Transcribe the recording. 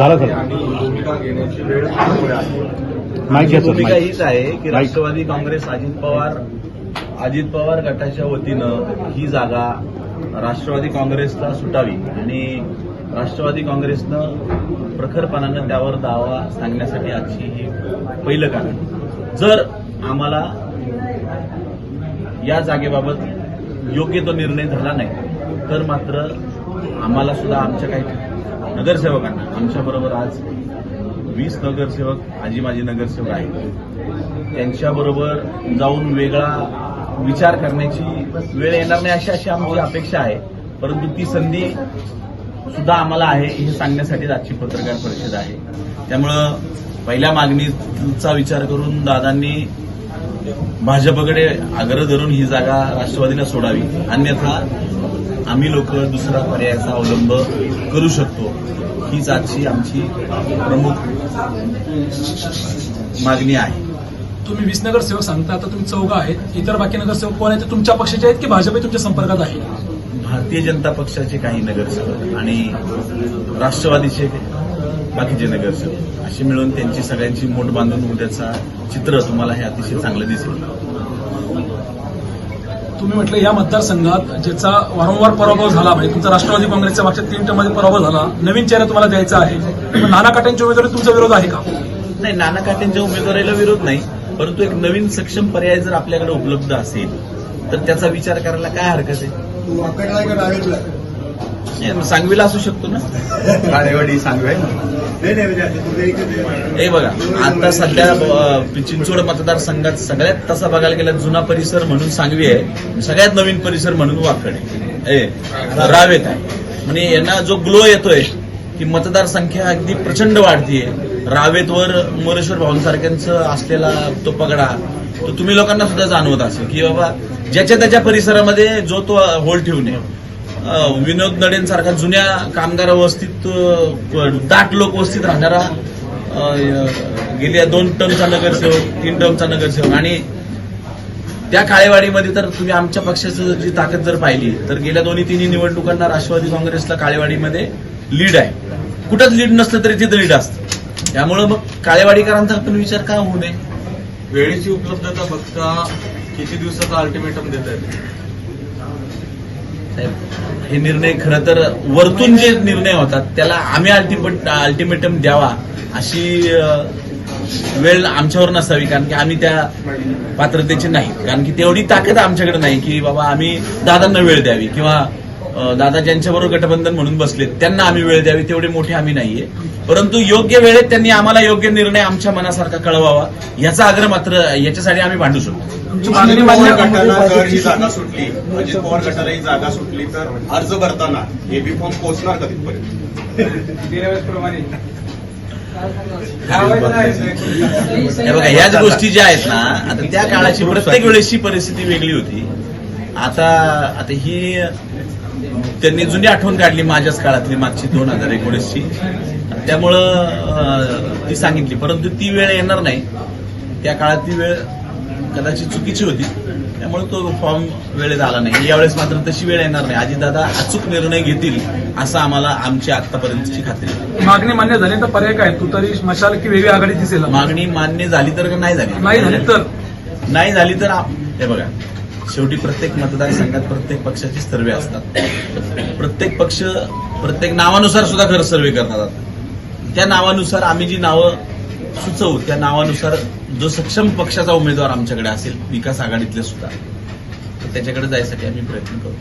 झालं सर आणि भूमिका घेण्याची वेळ पुढे आहे. सर भूमिका. हीच आहे की. राष्ट्रवादी काँग्रेस अजित पवार अजित पवार गटाच्या वतीनं ही जागा राष्ट्रवादी काँग्रेसला सुटावी आणि राष्ट्रवादी काँग्रेसनं प्रखरपणानं त्यावर दावा सांगण्यासाठी आजची ही पहिलं कारण जर आम्हाला या जागेबाबत योग्य तो निर्णय झाला नाही तर मात्र आम्हाला सुद्धा आमच्या काही नगरसेवकांना. आमच्याबरोबर आज वीस नगरसेवक आजी माजी नगरसेवक आहेत. त्यांच्याबरोबर जाऊन वेगळा विचार करण्याची वेळ येणार नाही अशी अशी आमची अपेक्षा आहे. परंतु ती संधी सुद्धा आम्हाला आहे हे सांगण्यासाठी आजची पत्रकार परिषद आहे. त्यामुळं पहिल्या मागणीचा विचार करून दादांनी भाजपकडे आग्रह धरून ही जागा राष्ट्रवादीला सोडावी. अन्यथा आम्ही लोक दुसरा पर्यायाचा अवलंब करू शकतो. हीच आजची आमची प्रमुख मागणी आहे. तुम्ही वीस नगरसेवक सांगता आता तुम्ही चौघा आहेत. इतर बाकी नगरसेवक कोण आहेत? ते तुमच्या पक्षाचे आहेत की भाजप तुमच्या संपर्कात आहे? भारतीय जनता पक्षाचे काही नगरसेवक आणि राष्ट्रवादीचे बाकीचे नगरसेवक. अशी मिळून त्यांची सगळ्यांची मोठ बांधून उद्याचा चित्र तुम्हाला हे अतिशय चांगलं दिसेल. तुम्ही म्हटलं या मतदारसंघात ज्याचा वारंवार पराभव झाला म्हणजे तुमचा राष्ट्रवादी काँग्रेसच्या मागच्या तीन टर्ममध्ये पराभव झाला नवीन चेहरा तुम्हाला द्यायचा आहे. नाना काट्यांच्या उमेदवारी तुमचा विरोध आहे का? नाही नाना काटेंच्या उमेदवारीला विरोध नाही परंतु एक नवीन सक्षम पर्याय जर आपल्याकडे उपलब्ध असेल तर त्याचा विचार करायला काय हरकत आहे. सांगवीला असू शकतो ना? नाही नाही म्हणजे हे बघा आता सध्या चिंचवड मतदारसंघात सगळ्यात तसा बघायला गेला जुना परिसर म्हणून सांगवी आहे. सगळ्यात नवीन परिसर म्हणून वाकड आहे. ए, रावेत आहे. म्हणजे यांना जो ग्लो येतोय की मतदारसंख्या अगदी प्रचंड वाढतीये रावेतवर मोरेश्वर भाऊंसारख्यांचं असलेला तो पगडा तो तुम्ही लोकांना सुद्धा जाणवत असेल की बाबा ज्याच्या त्याच्या परिसरामध्ये जो तो होल ठेवून आहे अं, विनोद नडेंसारखा जुन्या कामगार वस्तीत दाट लोक वस्तीत राहणारा गेल्या दोन टर्मचा नगरसेवक तीन टर्मचा नगरसेवक आणि त्या काळेवाडीमध्ये तर तुम्ही आमच्या पक्षाचं जी ताकद जर पाहिली तर गेल्या दोन्ही तिन्ही निवडणुकांना राष्ट्रवादी काँग्रेसला काळेवाडीमध्ये लीड आहे. कुठंच लीड नसलं तरी तिथं लीड असतं. त्यामुळं मग काळेवाडीकरांचा पण विचार का होऊ नये? वेळेची उपलब्धता बघता किती दिवसाचा अल्टिमेटम देत आहेत साहेब, हे निर्णय खरं तर वरतून जे निर्णय होतात त्याला आम्ही अल्टिमेट अल्टिमेटम द्यावा अशी वेळ आमच्यावर नसावी कारण की आम्ही त्या पात्रतेचे नाही. कारण की तेवढी ताकद आमच्याकडे नाही की बाबा आम्ही दादांना वेळ द्यावी किंवा दादा ज्यांच्याबरोबर गठबंधन म्हणून बसलेत त्यांना आम्ही वेळ द्यावी तेवढे मोठे आम्ही नाहीये. परंतु योग्य वेळेत त्यांनी आम्हाला योग्य निर्णय आमच्या मनासारखा कळवावा याचा आग्रह मात्र याच्यासाठी आम्ही भांडू शकतो. तुमची मागणी अजित मान्य पवार गटाला जर ही जागा सुटली अजित पवार गटाला ही जागा सुटली तर अर्ज भरताना एबी फॉर्म पोहोचणार का तिथपर्यंत? हे बघा ह्याच गोष्टी ज्या आहेत ना आता त्या काळाची प्रत्येक वेळेसची परिस्थिती वेगळी होती. आता आता ही त्यांनी जुनी आठवण काढली माझ्याच काळातली मागची दोन हजार एकोणीसची. त्यामुळं ती सांगितली. परंतु ती वेळ येणार नाही. त्या काळात ती वेळ कदाचित चुकीची होती. त्यामुळे तो फॉर्म वेळेत आला नाही. यावेळेस मात्र तशी वेळ येणार नाही. अजितदादा अचूक निर्णय घेतील असं आम्हाला आमची आतापर्यंतची खात्री. मागणी मान्य झाली तर पर्याय काय? तू तरी मशाल की वेगळी आघाडी दिसेल? मागणी मान्य झाली तर नाही झाली? नाही झाली तर? नाही झाली तर हे बघा. शेवटी प्रत्येक मतदारसंघात प्रत्येक पक्षाचे सर्वे असतात. प्रत्येक पक्ष प्रत्येक नावानुसार सुद्धा खरं सर्वे करतात त्या नावानुसार आम्ही जी नावं सुचवू त्या नावानुसार जो सक्षम पक्षाचा उमेदवार आमच्याकडे असेल विकास आघाडीतले सुद्धा तर त्याच्याकडे जायसाठी आम्ही प्रयत्न करू